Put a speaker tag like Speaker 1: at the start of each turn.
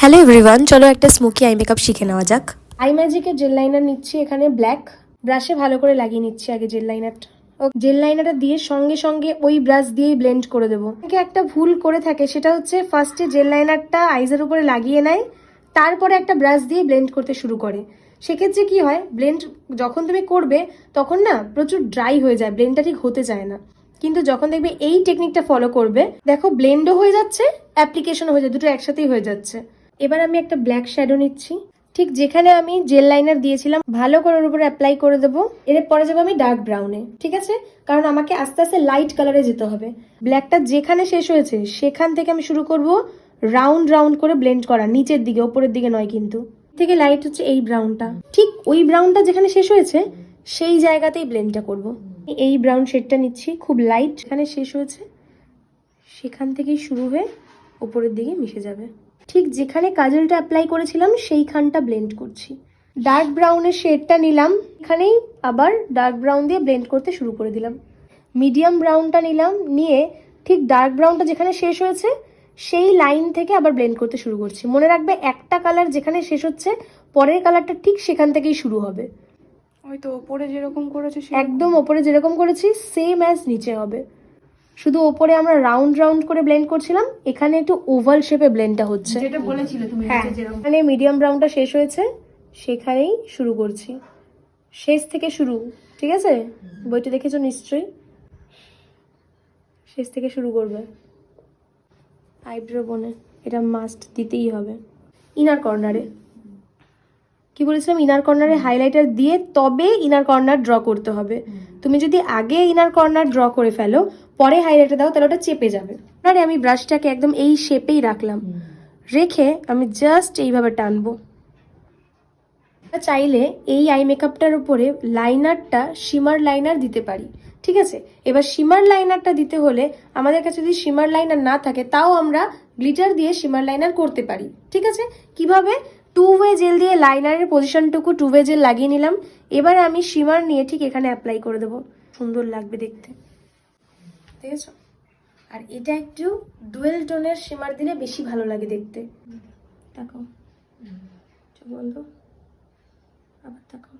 Speaker 1: Hello everyone চলো একটা smoky eye makeup শিখে নেওয়া যাক।
Speaker 2: আই ম্যাজিকের জেল লাইনার নিচ্ছি এখানে ব্ল্যাক ব্রাশে ভালো করে লাগিয়ে নিচ্ছি আগে জেল লাইনারটা ও জেল লাইনারটা দিয়ে সঙ্গে সঙ্গে ওই ব্রাশ দিয়েই ব্লেন্ড করে দেবো। একটা ভুল করে থাকে, সেটা হচ্ছে ফার্স্টে জেল লাইনারটা আইজের উপরে লাগিয়ে নেয়, তারপরে একটা ব্রাশ দিয়ে ব্লেন্ড করতে শুরু করে। সেক্ষেত্রে কি হয় ব্লেন্ড যখন তুমি করবে, তখন না প্রচুর ড্রাই হয়ে যায় ব্লেন্ডটা ঠিক হতে চায় না। কিন্তু যখন দেখবে এই টেকনিকটা ফলো করবে, দেখো ব্লেন্ডও হয়ে যাচ্ছে অ্যাপ্লিকেশনও হয়ে যাচ্ছে দুটো একসাথেই হয়ে যাচ্ছে। এবার আমি একটা ব্ল্যাক শ্যাডো নিচ্ছি। ঠিক যেখানে আমি জেল লাইনার দিয়েছিলাম, ভালো করে ওর উপরে অ্যাপ্লাই করে দেবো। এরপরে যাব আমি ডার্ক ব্রাউনে ঠিক আছে? কারণ আমাকে আস্তে আস্তে লাইট কালারে যেতে হবে। ব্ল্যাকটা যেখানে শেষ হয়েছে, সেখান থেকে আমি শুরু করব রাউন্ড রাউন্ড করে ব্লেন্ড করা, নিচের দিকে, ওপরের দিকে নয় কিন্তু। থেকে লাইট হচ্ছে এই ব্রাউনটা ঠিক ওই ব্রাউনটা যেখানে শেষ হয়েছে, সেই জায়গাতেই ব্লেন্ডটা করব। এই ব্রাউন শেডটা নিচ্ছি, খুব লাইট যেখানে শেষ হয়েছে, সেখান থেকেই শুরু হয়ে ওপরের দিকে মিশে যাবে। ঠিক যেখানে কাজলটা অ্যাপ্লাই করেছিলাম সেইখানটা ব্লেন্ড করছি। ডার্ক ব্রাউনের শেডটা নিলাম এখানেই আবার ডার্ক ব্রাউন দিয়ে ব্লেন্ড করতে শুরু করে দিলাম। মিডিয়াম ব্রাউনটা নিলাম নিয়ে ঠিক ডার্ক ব্রাউনটা যেখানে শেষ হয়েছে সেই লাইন থেকে আবার ব্লেন্ড করতে শুরু করছি। মনে রাখবে একটা কালার যেখানে শেষ হচ্ছে পরের কালারটা ঠিক সেখান থেকেই শুরু হবে।
Speaker 3: ওই তো ওপরে যেরকম করেছে
Speaker 2: একদম ওপরে যেরকম করেছি সেম অ্যাজ নিচে হবে। শুধু ওপরে আমরা রাউন্ড রাউন্ড করে ব্লেন্ড করছিলাম এখানে একটু ওভাল শেপে ব্লেন্ডটা হচ্ছে।
Speaker 3: যেটা বলেছিলে তুমি
Speaker 2: হ্যাঁ এখানে মিডিয়াম ব্রাউনটা শেষ হয়েছে সেখানেই শুরু করছি। শেষ থেকে শুরু ঠিক আছে? বইটা দেখেছ নিশ্চয়ই? শেষ থেকে শুরু করবে। আইব্রো বনে এটা মাস্ট দিতেই হবে। ইনার কর্নারে কি বলেছিলাম? ইনার কর্নারে হাইলাইটার দিয়ে তবে ইনার কর্নার ড্র করতে হবে। তুমি যদি আগে ইনার কর্নার ড্র করে ফেলো পরে হাইলাইটার দাও তাহলে ওটা চেপে যাবে। আরে আমি ব্রাশটাকে একদম এই শেপেই রাখলাম। রেখে আমি জাস্ট এইভাবে টানবো। চাইলে এই আই মেকআপটার উপরে লাইনারটা শিমার লাইনার দিতে পারি ঠিক আছে? এবার শিমার লাইনারটা দিতে হলে আমাদের কাছে যদি শিমার লাইনার না থাকে তাও আমরা গ্লিটার দিয়ে শিমার লাইনার করতে পারি ঠিক আছে? কীভাবে? টু ওয়ে জেল দিয়ে লাইনারের পজিশনটুকু টু ওয়ে জেল লাগিয়ে নিলাম। এবার আমি শিমার নিয়ে ঠিক এখানে অ্যাপ্লাই করে দেবো। সুন্দর লাগবে দেখতে। ঠিক আছে? আর এটা একটু ডুয়েল টোনের শিমার দিলে বেশি ভালো লাগে দেখতে। দেখো বন্ধু। আবার তাকাও।